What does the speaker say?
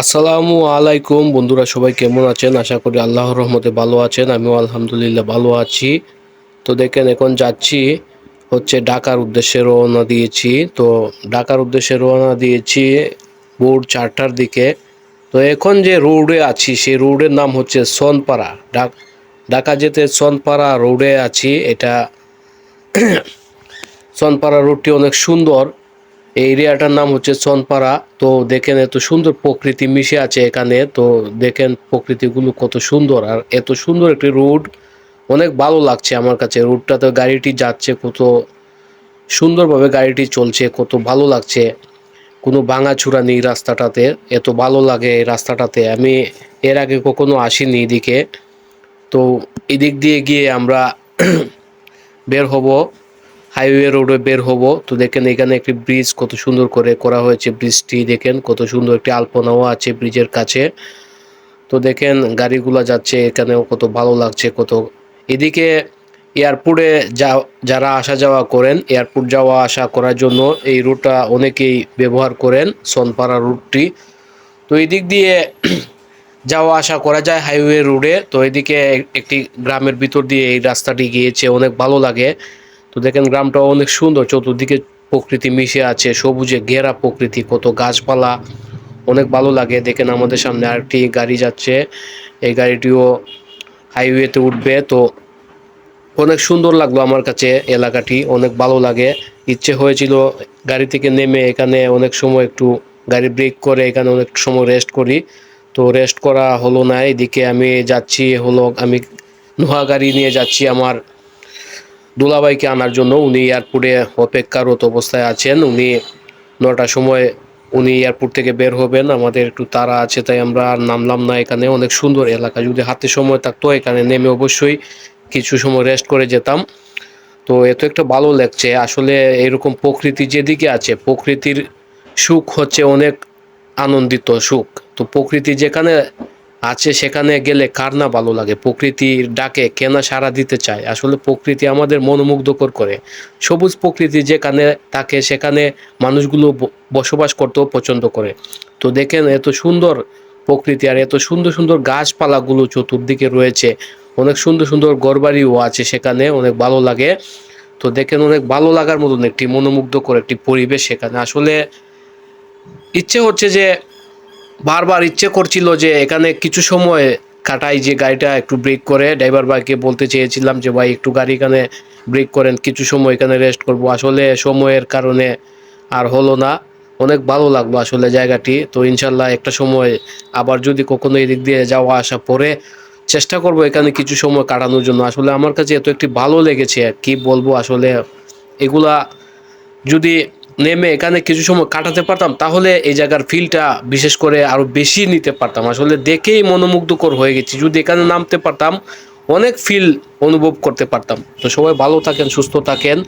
আসসালামু আলাইকুম। বন্ধুরা, সবাই কেমন আছেন? আশা করি আল্লাহর রহমতে ভালো আছেন। আমিও আলহামদুলিল্লাহ ভালো আছি। তো দেখেন, এখন যাচ্ছি হচ্ছে ঢাকার উদ্দেশ্যে রওনা দিয়েছি। তো ঢাকার উদ্দেশ্যে রওনা দিয়েছি ভোর চারটার দিকে। তো এখন যে রোডে আছি, সেই রোডের নাম হচ্ছে সনপাড়া। ঢাকা যেতে সনপাড়া রোডে আছি। এটা সনপাড়া রোডটি অনেক সুন্দর। এই এরিয়াটার নাম হচ্ছে সনপাড়া তো দেখেন এত সুন্দর প্রকৃতি মিশে আছে এখানে। তো দেখেন প্রকৃতিগুলো কত সুন্দর। আর এত সুন্দর একটি রোড। অনেক ভালো লাগছে আমার কাছে। রোডটাতে গাড়িটি যাচ্ছে, কত সুন্দরভাবে গাড়িটি চলছে, কত ভালো লাগছে। কোনো ভাঙাচূড়া নেই রাস্তাটাতে। এত ভালো লাগে এই রাস্তাটাতে। আমি এর আগে কখনো আসিনি এদিকে। তো এদিক দিয়ে গিয়ে আমরা বের হব। হাইওয়ে রোডে বের হব। তো দেখেন এখানে একটি ব্রিজ কত সুন্দর করে করা হয়েছে। ব্রিজটি দেখেন কত সুন্দর একটি আলপনাও আছে ব্রিজের কাছে। তো দেখেন গাড়িগুলো যাচ্ছে, এখানেও কত ভালো লাগছে, কত এদিকে এয়ারপোর্টে যা, যারা আসা যাওয়া করেন, এয়ারপোর্ট যাওয়া আসা করার জন্য এই রুটটা অনেকেই ব্যবহার করেন, সনপাড়া রুটটি। তো এই দিক দিয়ে যাওয়া আসা করা যায় হাইওয়ে রোডে। তো এদিকে একটি গ্রামের ভিতর দিয়ে এই রাস্তাটি গিয়েছে, অনেক ভালো লাগে। তো দেখেন গ্রামটা অনেক সুন্দর, চতুর্দিকে প্রকৃতি মিশে আছে, সবুজে ঘেরা প্রকৃতি, কত গাছপালা, অনেক ভালো লাগে। দেখেন আমাদের সামনে আরেকটি গাড়ি যাচ্ছে, এই গাড়িটিও হাইওয়েতে উঠবে। তো অনেক সুন্দর লাগল আমার কাছে এলাকাটি, অনেক ভালো লাগে। ইচ্ছে হয়েছিল গাড়ি থেকে নেমে এখানে অনেক সময় একটু গাড়ি ব্রেক করে, এখানে অনেক সময় রেস্ট করি। তো রেস্ট করা হলো না, এদিকে আমি যাচ্ছি হলো, আমি নোহা গাড়ি নিয়ে যাচ্ছি আমার দুলাভাইকে আনার জন্য উনি এয়ারপোর্টে অপেক্ষারত অবস্থায় আছেন। উনি নটার সময় উনি এয়ারপোর্ট থেকে বের হবেন। আমাদের একটু তাড়া আছে, তাই আমরা আর নামলাম না এখানে। অনেক সুন্দর এলাকা। যদি হাতে সময় থাকতো, এখানে নেমে অবশ্যই কিছু সময় রেস্ট করে যেতাম। তো এত একটা ভালো লাগছে। আসলে এরকম প্রকৃতি যেদিকে আছে, প্রকৃতির সুখ হচ্ছে অনেক আনন্দিত সুখ। তো প্রকৃতি যেখানে আছে সেখানে গেলে কার না ভালো লাগে? প্রকৃতির ডাকে কেনা সাড়া দিতে চায়? আসলে প্রকৃতি আমাদের মনোমুগ্ধকর করে। সবুজ প্রকৃতি যেখানে থাকে, সেখানে মানুষগুলো বসবাস করতেও পছন্দ করে। তো দেখেন এত সুন্দর প্রকৃতি আর এত সুন্দর সুন্দর গাছপালাগুলো চতুর্দিকে রয়েছে। অনেক সুন্দর সুন্দর ঘরবাড়িও আছে সেখানে, অনেক ভালো লাগে। তো দেখেন অনেক ভালো লাগার মতন একটি মনোমুগ্ধকর একটি পরিবেশ সেখানে। আসলে ইচ্ছে হচ্ছে যে বারবার ইচ্ছে করছিল যে এখানে কিছু সময় কাটাই, যে গাড়িটা একটু ব্রেক করে। ড্রাইভার ভাইকে বলতে চেয়েছিলাম যে, ভাই, একটু গাড়ি এখানে ব্রেক করেন, কিছু সময় এখানে রেস্ট করব। আসলে সময়ের কারণে আর হলো না। অনেক ভালো লাগল আসলে জায়গাটি। তো ইনশাল্লাহ একটা সময় আবার যদি কখনো এদিক দিয়ে যাওয়া আসা পরে চেষ্টা করব এখানে কিছু সময় কাটানোর জন্য। আসলে আমার কাছে এত একটি ভালো লেগেছে কি বলব আসলে। এগুলা যদি নেমে এখানে কিছু সময় কাটাতে পারতাম, তাহলে এই জায়গার ফিলটা বিশেষ করে আরও বেশি নিতে পারতাম। আসলে দেখেই মনোমুগ্ধকর হয়ে গেছি। যদি এখানে নামতে পারতাম, অনেক ফিল অনুভব করতে পারতাম। তো সবাই ভালো থাকেন, সুস্থ থাকেন।